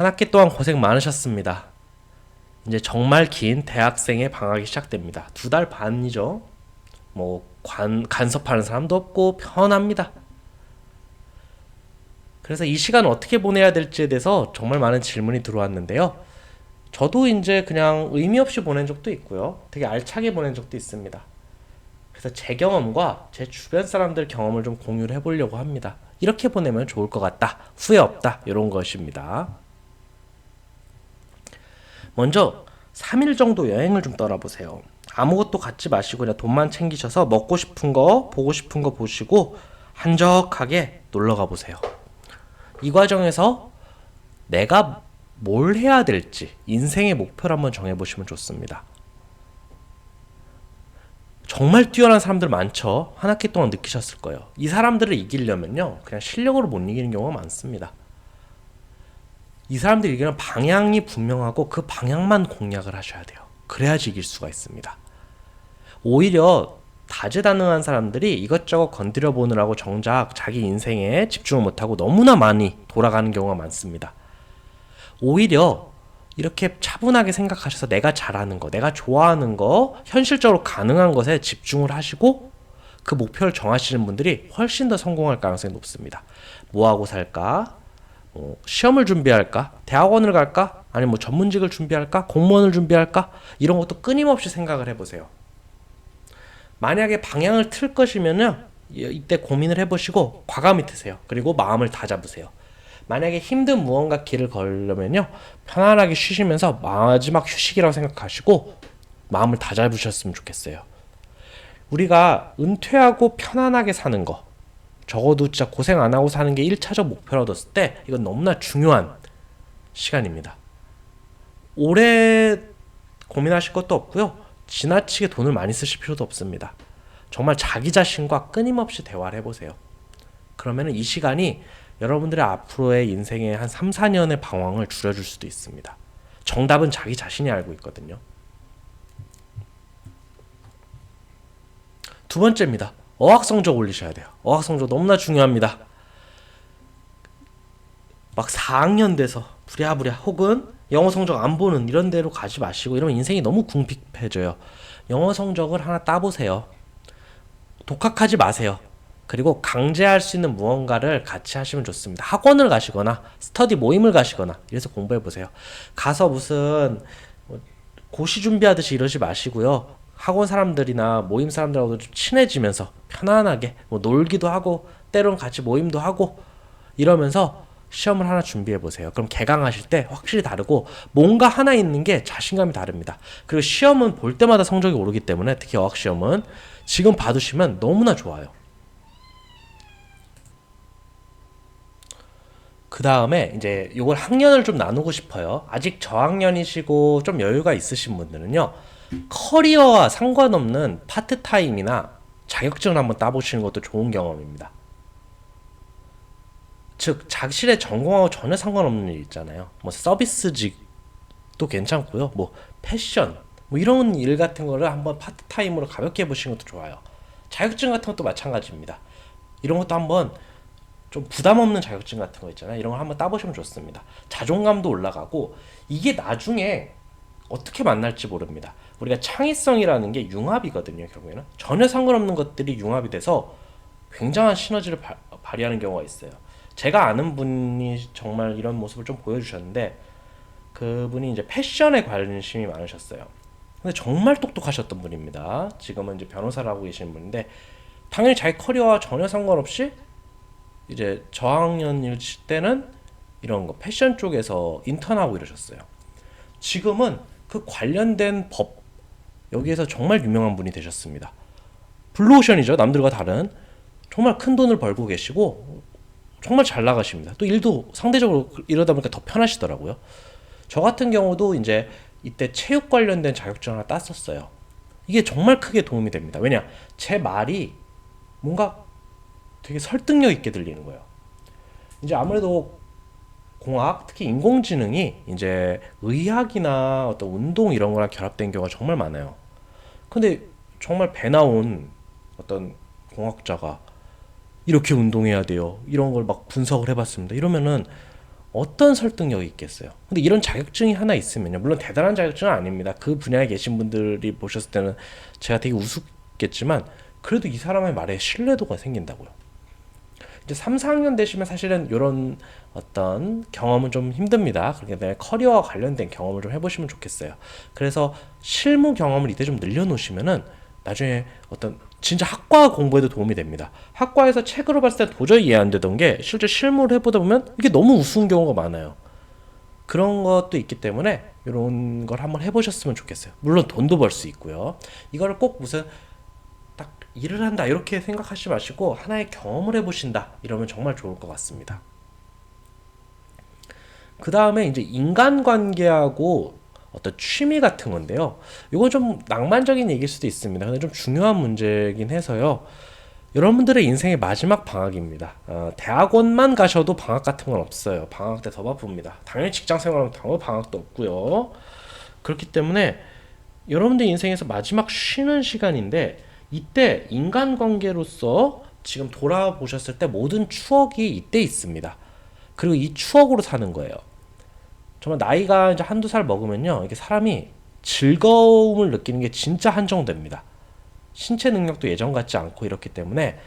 한 학기 동안 고생 많으셨습니다. 이제 정말 긴 대학생의 방학이 시작됩니다. 두 달 반이죠. 뭐 관, 간섭하는 사람도 없고 편합니다. 그래서 이 시간 어떻게 보내야 될지에 대해서 정말 많은 질문이 들어왔는데요. 저도 이제 그냥 의미 없이 보낸 적도 있고요. 되게 알차게 보낸 적도 있습니다. 그래서 제 경험과 제 주변 사람들 경험을 좀 공유를 해보려고 합니다. 이렇게 보내면 좋을 것 같다. 후회 없다. 이런 것입니다. 먼저 3일 정도 여행을 좀 떠나보세요. 아무것도 갖지 마시고 그냥 돈만 챙기셔서 먹고 싶은 거, 보고 싶은 거 보시고 한적하게 놀러 가보세요. 이 과정에서 내가 뭘 해야 될지 인생의 목표를 한번 정해보시면 좋습니다. 정말 뛰어난 사람들 많죠. 한 학기 동안 느끼셨을 거예요. 이 사람들을 이기려면요, 그냥 실력으로 못 이기는 경우가 많습니다. 이 사람들이 이기는 방향이 분명하고 그 방향만 공략을 하셔야 돼요. 그래야지 이길 수가 있습니다. 오히려 다재다능한 사람들이 이것저것 건드려 보느라고 정작 자기 인생에 집중을 못하고 너무나 많이 돌아가는 경우가 많습니다. 오히려 이렇게 차분하게 생각하셔서 내가 잘하는 거, 내가 좋아하는 거, 현실적으로 가능한 것에 집중을 하시고 그 목표를 정하시는 분들이 훨씬 더 성공할 가능성이 높습니다. 뭐 하고 살까? 뭐 시험을 준비할까? 대학원을 갈까? 아니면 뭐 전문직을 준비할까? 공무원을 준비할까? 이런 것도 끊임없이 생각을 해보세요. 만약에 방향을 틀 것이면요, 이때 고민을 해보시고 과감히 트세요. 그리고 마음을 다 잡으세요. 만약에 힘든 무언가 길을 걸려면요, 편안하게 쉬시면서 마지막 휴식이라고 생각하시고 마음을 다 잡으셨으면 좋겠어요. 우리가 은퇴하고 편안하게 사는 거, 적어도 진짜 고생 안 하고 사는 게 1차적 목표라고 뒀을 때 이건 너무나 중요한 시간입니다. 오래 고민하실 것도 없고요. 지나치게 돈을 많이 쓰실 필요도 없습니다. 정말 자기 자신과 끊임없이 대화를 해보세요. 그러면 이 시간이 여러분들의 앞으로의 인생의 한 3, 4년의 방황을 줄여줄 수도 있습니다. 정답은 자기 자신이 알고 있거든요. 두 번째입니다. 어학 성적 올리셔야 돼요. 어학 성적 너무나 중요합니다. 막 4학년 돼서 부랴부랴 혹은 영어 성적 안 보는 이런 데로 가지 마시고 이러면 인생이 너무 궁핍해져요. 영어 성적을 하나 따보세요. 독학하지 마세요. 그리고 강제할 수 있는 무언가를 같이 하시면 좋습니다. 학원을 가시거나 스터디 모임을 가시거나 이래서 공부해 보세요. 가서 무슨 뭐 고시 준비하듯이 이러지 마시고요. 학원 사람들이나 모임 사람들하고도 좀 친해지면서 편안하게 뭐 놀기도 하고 때론 같이 모임도 하고 이러면서 시험을 하나 준비해 보세요. 그럼 개강하실 때 확실히 다르고 뭔가 하나 있는 게 자신감이 다릅니다. 그리고 시험은 볼 때마다 성적이 오르기 때문에 특히 어학 시험은 지금 봐두시면 너무나 좋아요. 그 다음에 이제 요걸 학년을 좀 나누고 싶어요. 아직 저학년이시고 좀 여유가 있으신 분들은요. 커리어와 상관없는 파트타임이나 자격증을 한번 따보시는 것도 좋은 경험입니다. 즉, 자신의 전공하고 전혀 상관없는 일 있잖아요. 뭐 서비스직도 괜찮고요. 뭐 패션, 뭐 이런 일 같은 거를 한번 파트타임으로 가볍게 해보시는 것도 좋아요. 자격증 같은 것도 마찬가지입니다. 이런 것도 한번 좀 부담 없는 자격증 같은 거 있잖아요. 이런 걸 한번 따보시면 좋습니다. 자존감도 올라가고 이게 나중에 어떻게 만날지 모릅니다. 우리가 창의성이라는 게 융합이거든요. 결국에는 전혀 상관없는 것들이 융합이 돼서 굉장한 시너지를 바, 발휘하는 경우가 있어요. 제가 아는 분이 정말 이런 모습을 좀 보여주셨는데 그분이 이제 패션에 관심이 많으셨어요. 근데 정말 똑똑하셨던 분입니다. 지금은 이제 변호사를 하고 계시는 분인데 당연히 자기 커리어와 전혀 상관없이 이제 저학년일 때는 이런 거 패션 쪽에서 인턴하고 이러셨어요. 지금은 그 관련된 법 여기에서 정말 유명한 분이 되셨습니다. 블루오션이죠. 남들과 다른 정말 큰 돈을 벌고 계시고 정말 잘 나가십니다. 또 일도 상대적으로 이러다 보니까 더 편하시더라고요. 저 같은 경우도 이제 이때 체육 관련된 자격증 하나 땄었어요. 이게 정말 크게 도움이 됩니다. 왜냐? 제 말이 뭔가 되게 설득력 있게 들리는 거예요. 이제 아무래도 공학, 특히 인공지능이 이제 의학이나 어떤 운동 이런 거랑 결합된 경우가 정말 많아요. 근데 정말 배 나온 어떤 공학자가 이렇게 운동해야 돼요. 이런 걸 막 분석을 해봤습니다. 이러면은 어떤 설득력이 있겠어요? 근데 이런 자격증이 하나 있으면요. 물론 대단한 자격증은 아닙니다. 그 분야에 계신 분들이 보셨을 때는 제가 되게 우습겠지만 그래도 이 사람의 말에 신뢰도가 생긴다고요. 이제 3, 4학년 되시면 사실은 이런 어떤 경험은 좀 힘듭니다. 그렇기 때문에 커리어와 관련된 경험을 좀 해보시면 좋겠어요. 그래서 실무 경험을 이때 좀 늘려놓으시면은 나중에 어떤 진짜 학과 공부에도 도움이 됩니다. 학과에서 책으로 봤을 때 도저히 이해 안 되던 게 실제 실무를 해보다 보면 이게 너무 우스운 경우가 많아요. 그런 것도 있기 때문에 이런 걸 한번 해보셨으면 좋겠어요. 물론 돈도 벌 수 있고요. 이거를 꼭 무슨 딱 일을 한다 이렇게 생각하지 마시고 하나의 경험을 해보신다 이러면 정말 좋을 것 같습니다. 그 다음에 이제 인간관계하고 어떤 취미 같은 건데요. 이건 좀 낭만적인 얘기일 수도 있습니다. 근데 좀 중요한 문제긴 해서요. 여러분들의 인생의 마지막 방학입니다. 어, 대학원만 가셔도 방학 같은 건 없어요. 방학 때 더 바쁩니다. 당연히 직장 생활하면 당연히 방학도 없고요. 그렇기 때문에 여러분들 인생에서 마지막 쉬는 시간인데 이때 인간관계로서 지금 돌아보셨을 때 모든 추억이 이때 있습니다. 그리고 이 추억으로 사는 거예요. 정말 나이가 이제 한두 살 먹으면요. 이게 사람이 즐거움을 느끼는 게 진짜 한정됩니다. 신체 능력도 예전 같지 않고 이렇기 때문에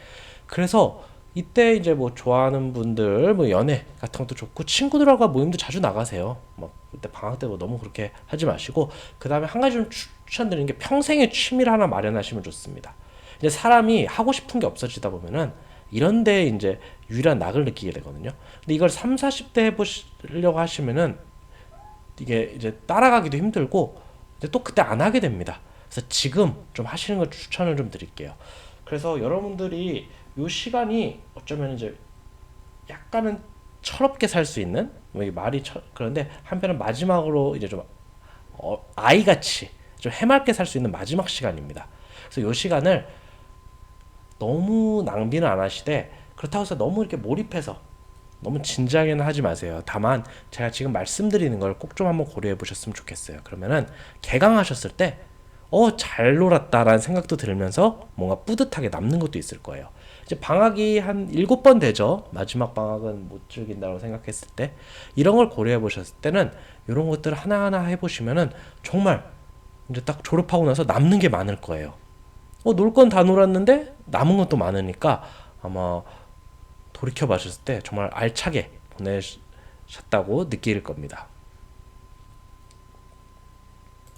그래서 이때 이제 뭐 좋아하는 분들 뭐 연애 같은 것도 좋고 친구들하고 모임도 자주 나가세요. 뭐 그때 방학 때 뭐 너무 그렇게 하지 마시고 그 다음에 한 가지 좀 추천드리는 게 평생의 취미를 하나 마련하시면 좋습니다. 이제 사람이 하고 싶은 게 없어지다 보면은 이런데 이제 유일한 낙을 느끼게 되거든요. 근데 이걸 3, 40대 해보시려고 하시면은 이게 이제 따라가기도 힘들고 이제 또 그때 안 하게 됩니다. 그래서 지금 좀 하시는 걸 추천을 좀 드릴게요. 그래서 여러분들이 요 시간이 어쩌면 이제 약간은 철없게 살 수 있는 뭐 말이 철, 그런데 한편은 마지막으로 이제 좀 어, 아이같이 좀 해맑게 살 수 있는 마지막 시간입니다. 그래서 요 시간을 너무 낭비는 안 하시되 그렇다고 해서 너무 이렇게 몰입해서 너무 진지하게는 하지 마세요. 다만 제가 지금 말씀드리는 걸 꼭 좀 한번 고려해 보셨으면 좋겠어요. 그러면은 개강하셨을 때 어, 잘 놀았다라는 생각도 들면서 뭔가 뿌듯하게 남는 것도 있을 거예요. 이제 방학이 한 일곱 번 되죠. 마지막 방학은 못 즐긴다고 생각했을 때 이런 걸 고려해 보셨을 때는 이런 것들을 하나하나 해 보시면은 정말 이제 딱 졸업하고 나서 남는 게 많을 거예요. 어, 놀 건 다 놀았는데 남은 것도 많으니까 아마 돌이켜 보셨을 때 정말 알차게 보내셨다고 느낄 겁니다.